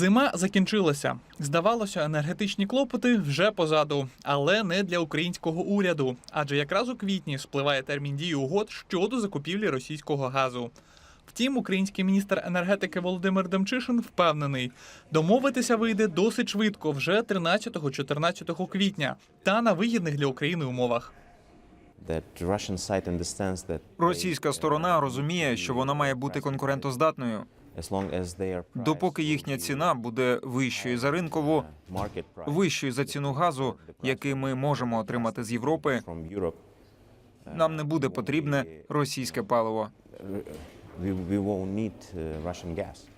Зима закінчилася. Здавалося, енергетичні клопоти вже позаду, але не для українського уряду. Адже якраз у квітні спливає термін дії угод щодо закупівлі російського газу. Втім, український міністр енергетики Володимир Демчишин впевнений, домовитися вийде досить швидко, вже 13-14 квітня, та на вигідних для України умовах. Російська сторона розуміє, що вона має бути конкурентоздатною, as long as they are допоки їхня ціна буде вищою за ринкову, вищою за ціну газу, який ми можемо отримати з Європи. from Нам не буде потрібне російське паливо. uh, Russian gas.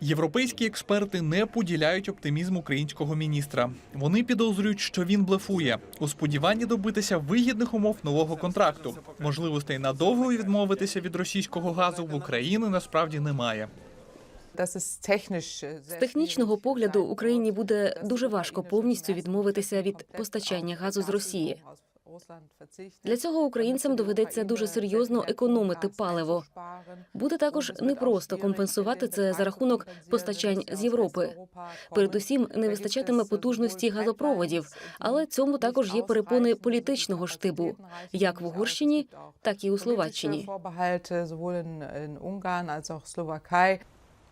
Європейські експерти не поділяють оптимізм українського міністра. Вони підозрюють, що він блефує у сподіванні добитися вигідних умов нового контракту. Можливостей надовго відмовитися від російського газу в Україні насправді немає. З технічного погляду Україні буде дуже важко повністю відмовитися від постачання газу з Росії. Для цього українцям доведеться дуже серйозно економити паливо. Буде також непросто компенсувати це за рахунок постачань з Європи. Передусім не вистачатиме потужності газопроводів, але цьому також є перепони політичного штибу, як в Угорщині, так і у Словаччині.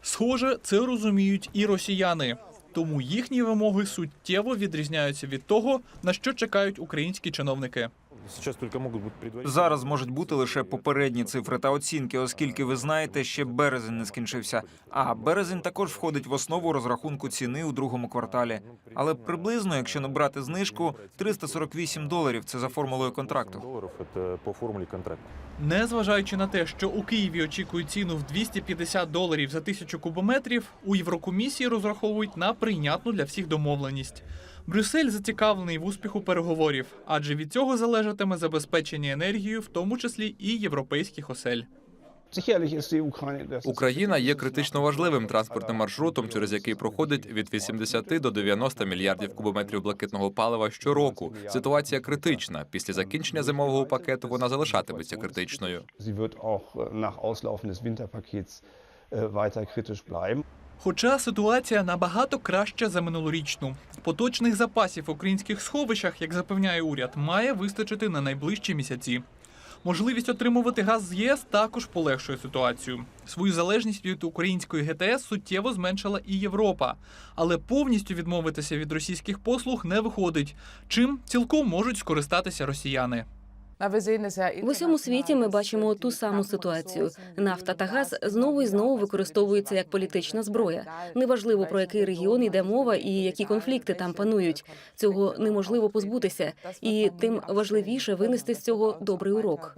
Схоже, це розуміють і росіяни. Тому їхні вимоги суттєво відрізняються від того, на що чекають українські чиновники. Сейчас только могут быть предварительные. Зараз можуть бути лише попередні цифри та оцінки, оскільки ви знаєте, ще березень не скінчився. А березень також входить в основу розрахунку ціни у другому кварталі. Але приблизно, якщо не брати знижку, 348 доларів це за формулою контракту. долларов это по формуле контракта. Незважаючи на те, що у Києві очікують ціну в 250 доларів за тисячу кубометрів, у Єврокомісії розраховують на прийнятну для всіх домовленість. Брюссель зацікавлений в успіху переговорів, адже від цього залежатиме забезпечення енергією, в тому числі і європейських осель. Україна є критично важливим транспортним маршрутом, через який проходить від 80 до 90 мільярдів кубометрів блакитного палива щороку. Ситуація критична. Після закінчення зимового пакету вона залишатиметься критичною. Äh, weiter kritisch bleiben. Хоча ситуація набагато краща за минулорічну. Поточних запасів в українських сховищах, як запевняє уряд, має вистачити на найближчі місяці. Можливість отримувати газ з ЄС також полегшує ситуацію. Свою залежність від української ГТС суттєво зменшила і Європа, але повністю відмовитися від російських послуг не виходить. Чим цілком можуть скористатися росіяни. В усьому світі ми бачимо ту саму ситуацію. Нафта та газ знову і знову використовуються як політична зброя. Неважливо про який регіон йде мова і які конфлікти там панують. Цього неможливо позбутися, і тим важливіше винести з цього добрий урок.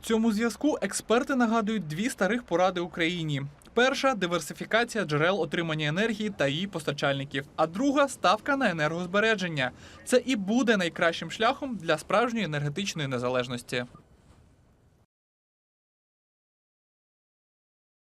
В цьому зв'язку експерти нагадують дві старих поради Україні. Перша диверсифікація джерел отримання енергії та її постачальників. А друга ставка на енергозбереження. Це і буде найкращим шляхом для справжньої енергетичної незалежності.